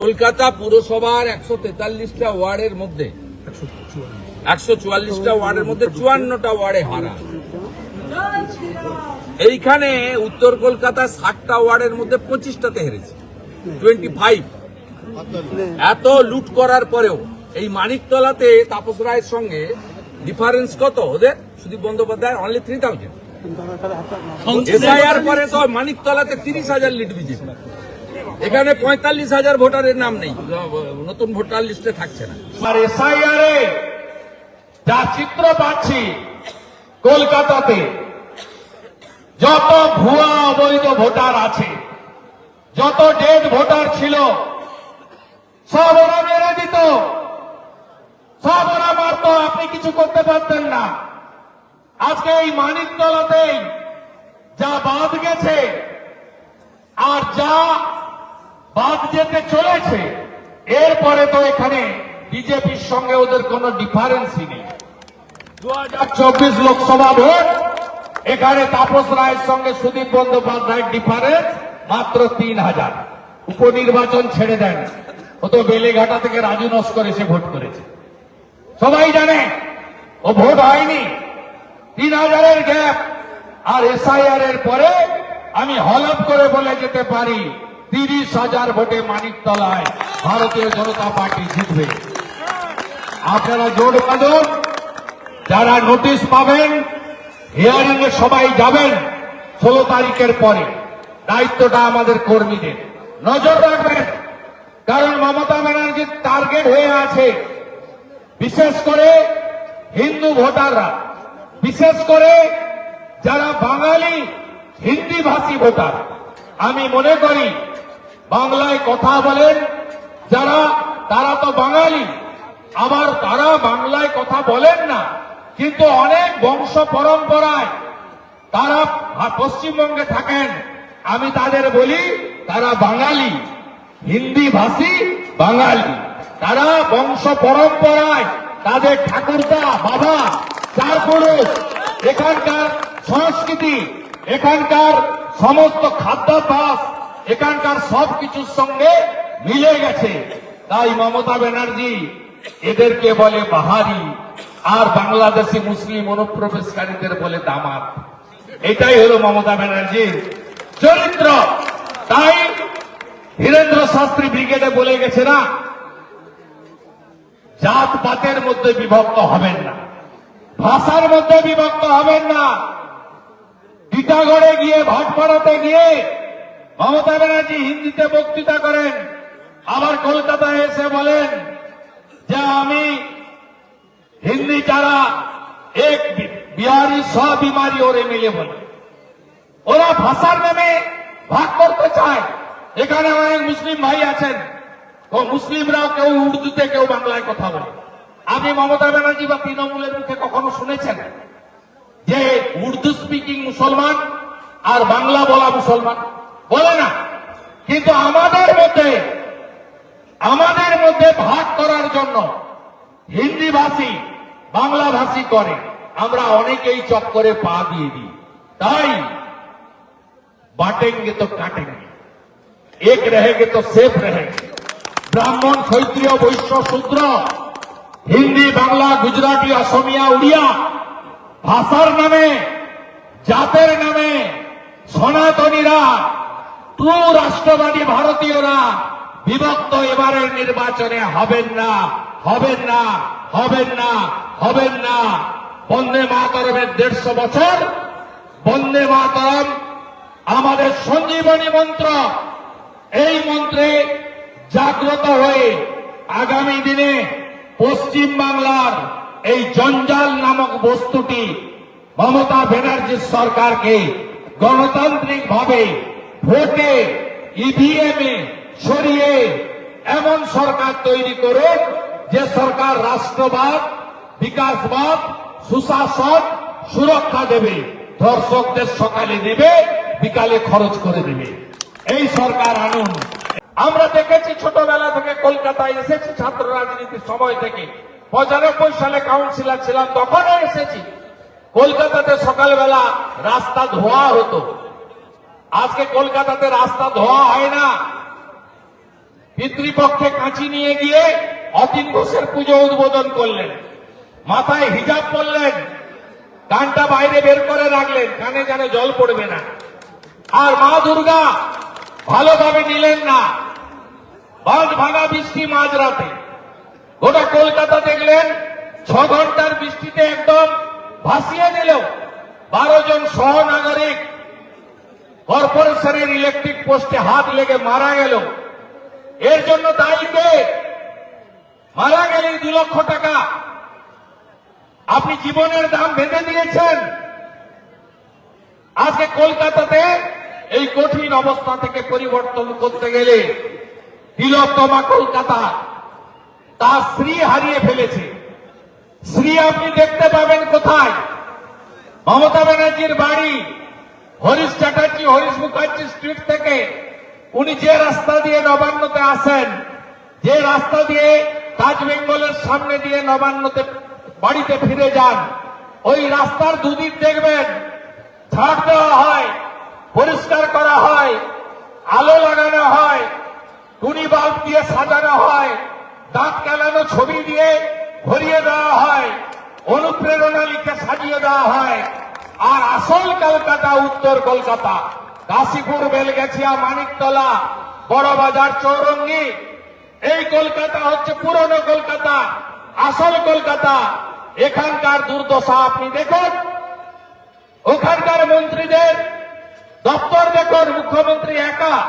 কলকাতা পুরসভার একশো তেতাল্লিশটা ওয়ার্ডের মধ্যে একশো চুয়াল্লিশটা ওয়ার্ডের মধ্যে চুয়ান্নটা ওয়ার্ডে হারা। এইখানে উত্তর কলকাতা ষাটটা ওয়ার্ডের মধ্যে পঁচিশটাতে হেরেছে টোয়েন্টি ফাইভ এত লুট করার পরেও এই মানিকতলাতে তাপস রায়ের সঙ্গে ডিফারেন্স কত? ওদের? Sudip Bandyopadhyay only three thousand SIR পরে তো মানিকতলাতে তিরিশ হাজার লিড বিজেপি। এখানে পঁয়তাল্লিশ হাজার ভোটারের নাম নেই। নতুন ভোটার লিস্টে থাকছে না। আর যা চিত্র পাচ্ছি কলকাতাতে, যত ভুয়া অবৈধ ভোটার আছে, যত ডেড ভোটার ছিল, সব ওরা মেরে দিত। সব ওরা মারত, আপনি কিছু করতে পারতেন না। আজকে এই মানিকতলাতেই যা বাদ গেছে, আর যা বাদ যেতে চলেছে। এরপরে তো এখানে বিজেপির সঙ্গে ওদের কোনো ডিফারেন্সই নেই। দু লোকসভা ভোট, এখানে তাপস রায়ের সঙ্গে সুদীপ বন্দ্যোপাধ্যায়ের ডিফারেন্স মাত্র তিন হাজার। উপনির্বাচন ছেড়ে দেন। ও তো বেলেঘাটা থেকে রাজু নস্কর এসে ভোট করেছে। সবাই জানে, ও ভোট হয়নি। তিন হাজারের গ্যাপ আর এসআইআর এর পরে আমি হলফ করে বলে যেতে পারি তিরিশ হাজার ভোটে মানিকতলায় ভারতীয় জনতা পার্টি জিতবে। আপনারা জোর বাঁধুন যারা নোটিশ পাবেন হিয়ারিং এ সবাই যাবেন ষোলো তারিখের পরে। দায়িত্বটা আমাদের কর্মীদের। নজর রাখবেন, কারণ মমতা ব্যানার্জির টার্গেট হয়ে আছে। বিশেষ করে হিন্দু ভোটাররা। বিশেষ করে যারা বাঙালি হিন্দি ভাষী ভোটার। আমি মনে করি বাংলায় কথা বলেন, যারা, তারা তো বাঙালি। আবার তারা বাংলায় কথা বলেন না, কিন্তু অনেক বংশ পরম্পরায় তারা পশ্চিমবঙ্গে থাকেন। আমি তাদের বলি, তারা বাঙালি। হিন্দি ভাষী বাঙালি। তারা বংশ পরম্পরায় তাদের ঠাকুরদা, বাবা, চার পুরুষ, এখানকার সংস্কৃতি, এখানকার সমস্ত খাদ্যাভ্যাস এখানকার সব কিছুর সঙ্গে মিলে গেছে। তাই মমতা ব্যানার্জি এদেরকে বলে বাহারি, আর বাংলাদেশি মুসলিম অনুপ্রবেশকারীদের বলে দামাত। এটাই হলো মমতা ব্যানার্জির চরিত্র। তাই ধীরেন্দ্র শাস্ত্রী ব্রিগেডে বলে গেছে না জাত পাতের মধ্যে বিভক্ত হবেন না, ভাষার মধ্যে বিভক্ত হবেন না। টিটাগড়ে গিয়ে ভাটপাড়াতে গিয়ে মমতা ব্যানার্জি হিন্দিতে বক্তৃতা করেন। আবার কলকাতায় এসে বলেন যে আমি হিন্দি যারা এক বিহারি স বিমারি ওরে মিলে বলে। ওরা ভাষার নামে ভাগ করতে চায়। এখানে অনেক মুসলিম ভাই আছেন। ও মুসলিমরাও কেউ উর্দুতে, কেউ বাংলায় কথা বলে। আপনি মমতা ব্যানার্জি বা তৃণমূলের মুখে কখনো শুনেছেন যে উর্দু স্পিকিং মুসলমান আর বাংলা বলা মুসলমান? বলে না। কিন্তু আমাদের মধ্যে আমাদের মধ্যে ভাগ করার জন্য হিন্দি ভাষী বাংলা ভাষী করে। আমরা অনেকেই চক্করে পা দিয়ে দিই। তাই বাটেঙ্গে তো কাটেঙ্গে, এক রেহেগে তো সেফ রেহে ব্রাহ্মণ, ক্ষত্রিয়, বৈশ্য, শূদ্র, হিন্দি, বাংলা, গুজরাটি, অসমিয়া, উড়িয়া ভাষার নামে, জাতের নামে সনাতনীরা ট্রু রাষ্ট্রবাদী ভারতীয়রা বিভক্ত এবারের নির্বাচনে হবেন না হবেন না হবেন না হবেন না। বন্দে মাতরমের দেড়শো বছর। বন্দে মাতরম, আমাদের সঞ্জীবনী মন্ত্র। এই মন্ত্রে জাগ্রত হয়ে আগামী দিনে পশ্চিম বাংলার এই জঞ্জাল নামক বস্তুটি মমতা ব্যানার্জির সরকারকে গণতান্ত্রিক ভাবে ভোটে ইভিএম এ সরিয়ে এমন সরকার তৈরি করুন যে সরকার রাষ্ট্রবাদ, বিকাশবাদ, সুশাসন, সুরক্ষা দেবে। দর্শকদের সকালে দেবে, বিকালে খরচ করে দেবে। এই সরকার আনুন। আমরা দেখেছি ছোটবেলা থেকে কলকাতায় এসেছি ছাত্র রাজনীতির সময় থেকে। পঁচানব্বই সালে কাউন্সিলর ছিলাম, তখনও এসেছি। কলকাতাতে সকালবেলা রাস্তা ধোয়া হতো। আজকে কলকাতাতে রাস্তা ধোয়া হয় না। পিতৃপক্ষে কাঁচি নিয়ে গিয়ে অতীন ঘোষের পুজো উদ্বোধন করলেন। মাথায় হিজাব করলেন কানটা বাইরে বের করে রাখলেন, কানে যেন জল পড়বে না। আর মা দুর্গা ভালোভাবে নিলেন না। বাঁধ ভাঙা বৃষ্টি মাঝরাতে। গোটা কলকাতা দেখলেন, ছ ঘণ্টার বৃষ্টিতে একদম ভাসিয়ে দিল। বারো জন সহনাগরিক কর্পোরেশনের ইলেকট্রিক পোস্টে হাত লেগে মারা গেল। এর জন্য দায়ী কে মারা গেলেই দু লক্ষ টাকা। আপনি জীবনের দাম বেঁধে দিয়েছেন। আজকে কলকাতাতে এই কঠিন অবস্থা থেকে পরিবর্তন করতে গেলে তিলোত্তমা কলকাতা তার স্ত্রী হারিয়ে ফেলেছে। স্ত্রী আপনি দেখতে পাবেন কোথায়? মমতা ব্যানার্জির বাড়ি। হরিশ চ্যাটার্জি, হরিশ মুখার্জি স্ট্রিট থেকে উনি যে রাস্তা দিয়ে নবান্নতে আসেন, যে রাস্তা দিয়ে তাজ বেঙ্গলের সামনে দিয়ে নবান্নতে বাড়িতে ফিরে যান, ওই রাস্তার দুদিন দেখবেন ছাড় দেওয়া হয়, পরিষ্কার করা হয়, আলো লাগানো হয়, টুনি বাল্ব দিয়ে সাজানো হয়, দাঁত কেলানো ছবি দিয়ে ভরিয়ে দেওয়া হয়, অনুপ্রেরণা লিখে সাজিয়ে দেওয়া হয়। আর আসল কলকাতা, উত্তর কলকাতা। কাশীপুর বেলগেছিয়া, মানিকতলা, বড়বাজার, চৌরঙ্গি। এই কলকাতা হচ্ছে পুরনো কলকাতা, আসল কলকাতা। এখানকার দুর্দশা আপনি দেখুন। ওখানকার মন্ত্রীদের দপ্তর দেখুন, মুখ্যমন্ত্রী একা।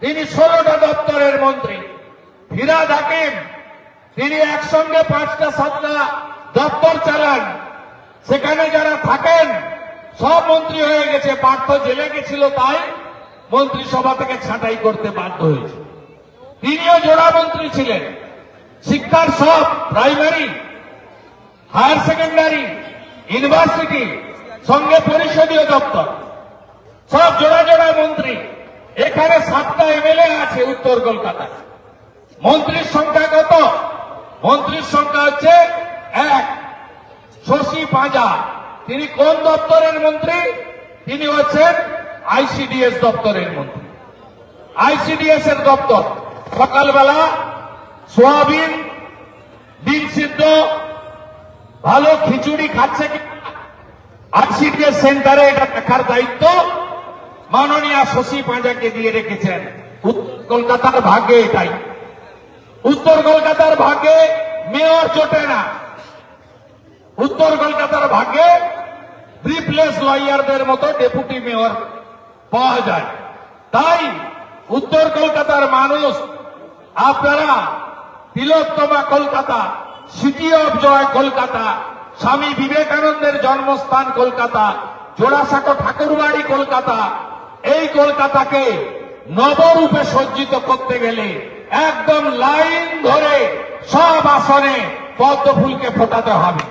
তিনি ষোলোটা দপ্তরের মন্ত্রী। ফিরাদ হাকিম, তিনি একসঙ্গে পাঁচটা, সাতটা দপ্তর চালান। সেখানে যারা থাকেন, সব মন্ত্রী হয়ে গেছে, পার্থ জেলে গেছিল তাই মন্ত্রিসভা থেকে ছাঁটাই করতে বাধ্য হয়েছে। তিনিও জোড়া মন্ত্রী ছিলেন। শিক্ষার সব প্রাইমারি হায়ার সেকেন্ডারি ইউনিভার্সিটি সঙ্গে পরিষদীয় দপ্তর, সব জোড়া জোড়া মন্ত্রী। এখানে সাতটা এমএলএ আছে উত্তর কলকাতায়। মন্ত্রীর সংখ্যা কত? মন্ত্রীর সংখ্যা হচ্ছে এক। শশী পাঁজা। তিনি কোন দপ্তরের মন্ত্রী? তিনি হচ্ছেন আইসিডিএস দপ্তরের মন্ত্রী। আইসিডিএস এর দপ্তর। সকালবেলা সোয়াবিন, ডিম সিদ্ধ, ভালো খিচুড়ি খাচ্ছে আইসিডিএস সেন্টারে এটা দেখার দায়িত্ব। মাননীয় শশী পাঁজাকে দিয়ে রেখেছেন। কলকাতার ভাগ্যে এটাই। উত্তর কলকাতার ভাগ্যে মেয়র জোটে না। উত্তর কলকাতার ভাগ্যে রিপ্লেস লয়ারদের মতো ডেপুটি মেয়র পাওয়া যায়। তাই উত্তর কলকাতার মানুষ, আপনারা Tilottama Kolkata city of joy Kolkata, Swami বিবেকানন্দের জন্মস্থান কলকাতা, জোড়াসাঁকো ঠাকুরবাড়ি কলকাতা, এই কলকাতাকে নবরূপে সজ্জিত করতে গেলে একদম লাইন ধরে সব আসনে পদ্ম ফুলকে ফোটাতে হবে।